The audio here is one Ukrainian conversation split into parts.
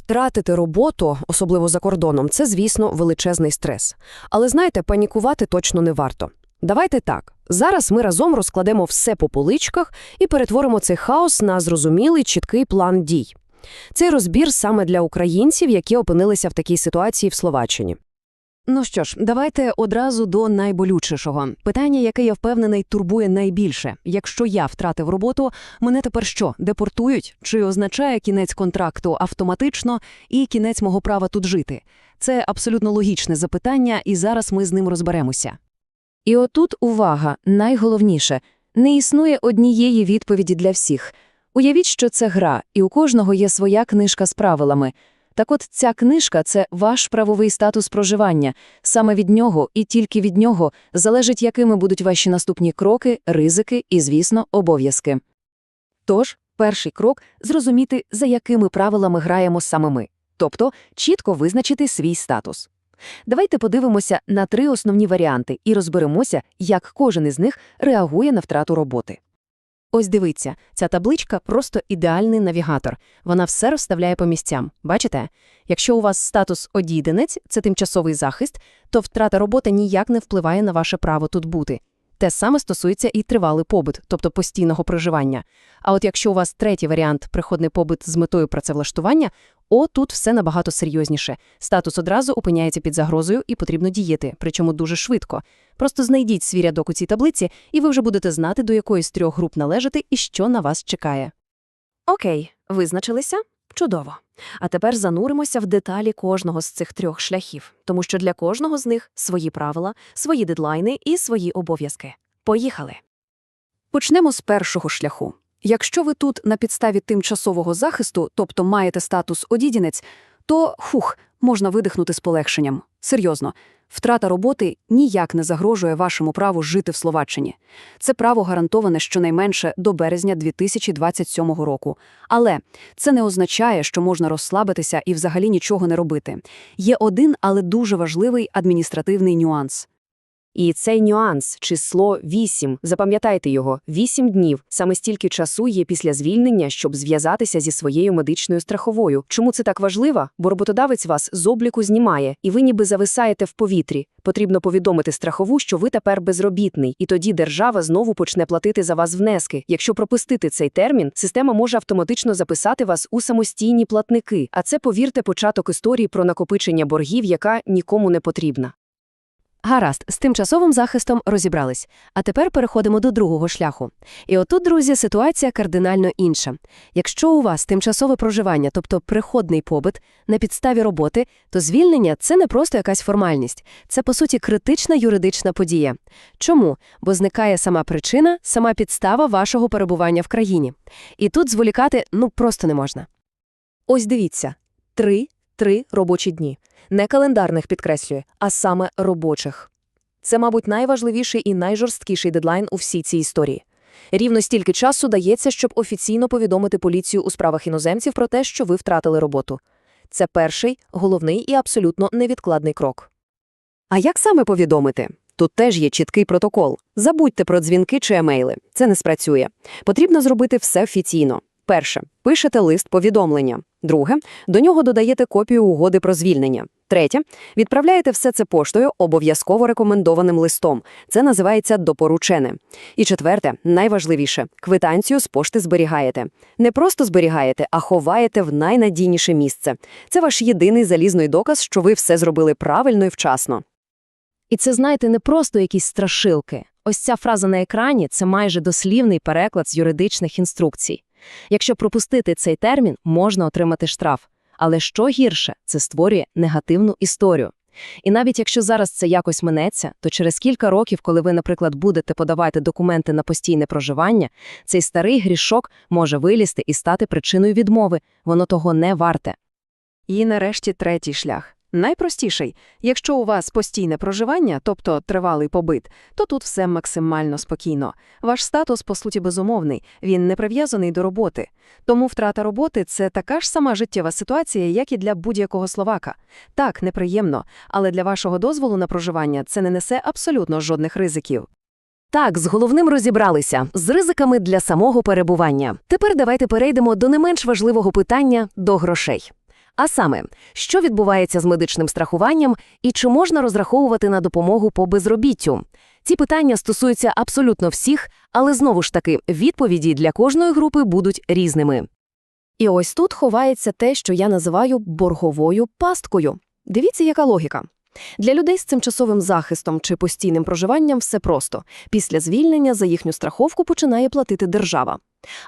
Втратити роботу, особливо за кордоном, це, звісно, величезний стрес. Але знаєте, панікувати точно не варто. Давайте так. Зараз ми разом розкладемо все по поличках і перетворимо цей хаос на зрозумілий, чіткий план дій. Цей розбір саме для українців, які опинилися в такій ситуації в Словаччині. Ну що ж, давайте одразу до найболючішого. Питання, яке я впевнений, турбує найбільше. Якщо я втратив роботу, мене тепер що, депортують? Чи означає кінець контракту автоматично і кінець мого права тут жити? Це абсолютно логічне запитання, і зараз ми з ним розберемося. І отут увага, найголовніше – не існує однієї відповіді для всіх. Уявіть, що це гра, і у кожного є своя книжка з правилами. Так от ця книжка – це ваш правовий статус проживання. Саме від нього і тільки від нього залежить, якими будуть ваші наступні кроки, ризики і, звісно, обов'язки. Тож, перший крок – зрозуміти, за якими правилами граємо саме ми. Тобто, чітко визначити свій статус. Давайте подивимося на три основні варіанти і розберемося, як кожен із них реагує на втрату роботи. Ось дивіться, ця табличка просто ідеальний навігатор. Вона все розставляє по місцям. Бачите? Якщо у вас статус одійденець – це тимчасовий захист, то втрата роботи ніяк не впливає на ваше право тут бути. Те саме стосується і тривалий побут, тобто постійного проживання. А от якщо у вас третій варіант – приходний побут з метою працевлаштування, о, тут все набагато серйозніше. Статус одразу опиняється під загрозою і потрібно діяти, причому дуже швидко. Просто знайдіть свій рядок у цій таблиці, і ви вже будете знати, до якої з трьох груп належати і що на вас чекає. Окей, визначилися? Чудово. А тепер зануримося в деталі кожного з цих трьох шляхів, тому що для кожного з них свої правила, свої дедлайни і свої обов'язки. Поїхали. Почнемо з першого шляху. Якщо ви тут на підставі тимчасового захисту, тобто маєте статус одідінець, то хух, можна видихнути з полегшенням. Серйозно, втрата роботи ніяк не загрожує вашому праву жити в Словаччині. Це право гарантоване щонайменше до березня 2027 року. Але це не означає, що можна розслабитися і взагалі нічого не робити. Є один, але дуже важливий адміністративний нюанс. І цей нюанс, число 8, запам'ятайте його, 8 днів, саме стільки часу є після звільнення, щоб зв'язатися зі своєю медичною страховою. Чому це так важливо? Бо роботодавець вас з обліку знімає, і ви ніби зависаєте в повітрі. Потрібно повідомити страхову, що ви тепер безробітний, і тоді держава знову почне платити за вас внески. Якщо пропустити цей термін, система може автоматично записати вас у самостійні платники. А це, повірте, початок історії про накопичення боргів, яка нікому не потрібна. Гаразд, з тимчасовим захистом розібрались. А тепер переходимо до другого шляху. І отут, друзі, ситуація кардинально інша. Якщо у вас тимчасове проживання, тобто приходний побит, на підставі роботи, то звільнення – це не просто якась формальність. Це, по суті, критична юридична подія. Чому? Бо зникає сама причина, сама підстава вашого перебування в країні. І тут зволікати, ну, просто не можна. Ось дивіться. Три, три робочі дні. Не календарних підкреслює, а саме робочих. Це, мабуть, найважливіший і найжорсткіший дедлайн у всій цій історії. Рівно стільки часу дається, щоб офіційно повідомити поліцію у справах іноземців про те, що ви втратили роботу. Це перший, головний і абсолютно невідкладний крок. А як саме повідомити? Тут теж є чіткий протокол. Забудьте про дзвінки чи емейли. Це не спрацює. Потрібно зробити все офіційно. Перше пишете лист повідомлення. Друге до нього додаєте копію угоди про звільнення. Третє відправляєте все це поштою обов'язково рекомендованим листом. Це називається допоручене. І четверте, найважливіше квитанцію з пошти зберігаєте. Не просто зберігаєте, а ховаєте в найнадійніше місце. Це ваш єдиний залізний доказ, що ви все зробили правильно і вчасно. І це, знаєте, не просто якісь страшилки. Ось ця фраза на екрані це майже дослівний переклад з юридичних інструкцій. Якщо пропустити цей термін, можна отримати штраф. Але що гірше, це створює негативну історію. І навіть якщо зараз це якось минеться, то через кілька років, коли ви, наприклад, будете подавати документи на постійне проживання, цей старий грішок може вилізти і стати причиною відмови, воно того не варте. І нарешті третій шлях. Найпростіший. Якщо у вас постійне проживання, тобто тривалий побит, то тут все максимально спокійно. Ваш статус, по суті, безумовний, він не прив'язаний до роботи. Тому втрата роботи – це така ж сама життєва ситуація, як і для будь-якого словака. Так, неприємно, але для вашого дозволу на проживання це не несе абсолютно жодних ризиків. Так, з головним розібралися, з ризиками для самого перебування. Тепер давайте перейдемо до не менш важливого питання – до грошей. А саме, що відбувається з медичним страхуванням і чи можна розраховувати на допомогу по безробіттю? Ці питання стосуються абсолютно всіх, але знову ж таки, відповіді для кожної групи будуть різними. І ось тут ховається те, що я називаю борговою пасткою. Дивіться, яка логіка. Для людей з тимчасовим захистом чи постійним проживанням все просто. Після звільнення за їхню страховку починає платити держава.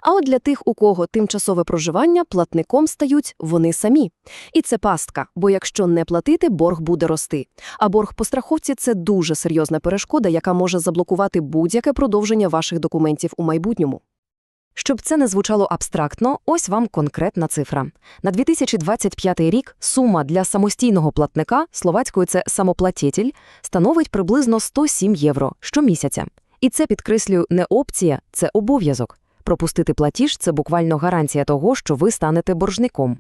А от для тих, у кого тимчасове проживання, платником стають вони самі. І це пастка, бо якщо не платити, борг буде рости. А борг по страховці – це дуже серйозна перешкода, яка може заблокувати будь-яке продовження ваших документів у майбутньому. Щоб це не звучало абстрактно, ось вам конкретна цифра. На 2025 рік сума для самостійного платника, словацькою це самоплатітель, становить приблизно 107 євро щомісяця. І це, підкреслюю, не опція, це обов'язок. Пропустити платіж – це буквально гарантія того, що ви станете боржником.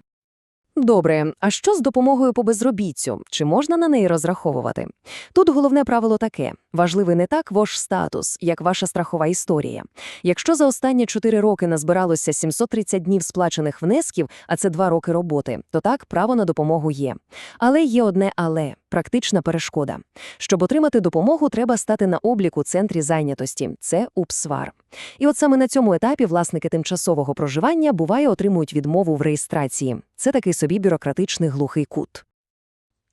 Добре, а що з допомогою по безробіттю? Чи можна на неї розраховувати? Тут головне правило таке – важливий не так ваш статус, як ваша страхова історія. Якщо за останні 4 роки назбиралося 730 днів сплачених внесків, а це 2 роки роботи, то так, право на допомогу є. Але є одне але – практична перешкода. Щоб отримати допомогу, треба стати на обліку у центрі зайнятості – це УПСВАР. І от саме на цьому етапі власники тимчасового проживання буває отримують відмову в реєстрації. Це такий собі бюрократичний глухий кут.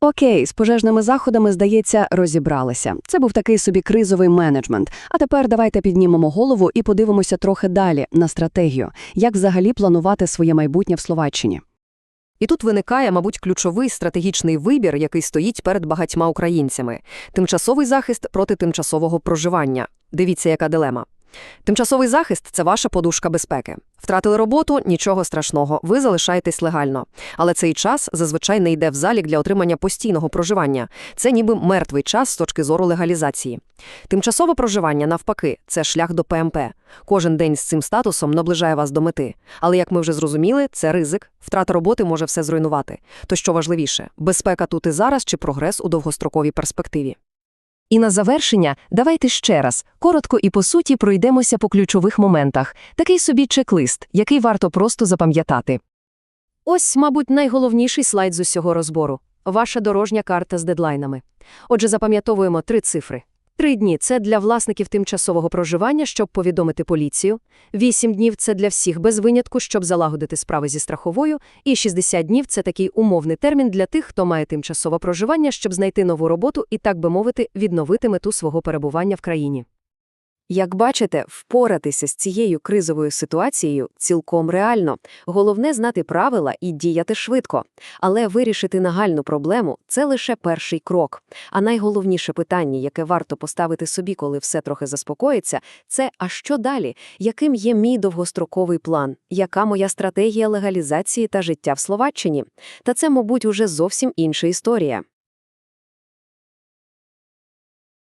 Окей, з пожежними заходами, здається, розібралися. Це був такий собі кризовий менеджмент. А тепер давайте піднімемо голову і подивимося трохи далі на стратегію, як взагалі планувати своє майбутнє в Словаччині. І тут виникає, мабуть, ключовий стратегічний вибір, який стоїть перед багатьма українцями – тимчасовий захист проти тимчасового проживання. Дивіться, яка дилема. Тимчасовий захист – це ваша подушка безпеки. Втратили роботу – нічого страшного, ви залишаєтесь легально. Але цей час зазвичай не йде в залік для отримання постійного проживання. Це ніби мертвий час з точки зору легалізації. Тимчасове проживання, навпаки, це шлях до ПМП. Кожен день з цим статусом наближає вас до мети. Але, як ми вже зрозуміли, це ризик. Втрата роботи може все зруйнувати. То що важливіше – безпека тут і зараз чи прогрес у довгостроковій перспективі? І на завершення давайте ще раз, коротко і по суті пройдемося по ключових моментах. Такий собі чек-лист, який варто просто запам'ятати. Ось, мабуть, найголовніший слайд з усього розбору – ваша дорожня карта з дедлайнами. Отже, запам'ятовуємо три цифри. Три дні – це для власників тимчасового проживання, щоб повідомити поліцію. Вісім днів – це для всіх без винятку, щоб залагодити справи зі страховою. І 60 днів – це такий умовний термін для тих, хто має тимчасове проживання, щоб знайти нову роботу і, так би мовити, відновити мету свого перебування в країні. Як бачите, впоратися з цією кризовою ситуацією цілком реально. Головне – знати правила і діяти швидко. Але вирішити нагальну проблему – це лише перший крок. А найголовніше питання, яке варто поставити собі, коли все трохи заспокоїться – це «а що далі? Яким є мій довгостроковий план? Яка моя стратегія легалізації та життя в Словаччині? Та це, мабуть, уже зовсім інша історія.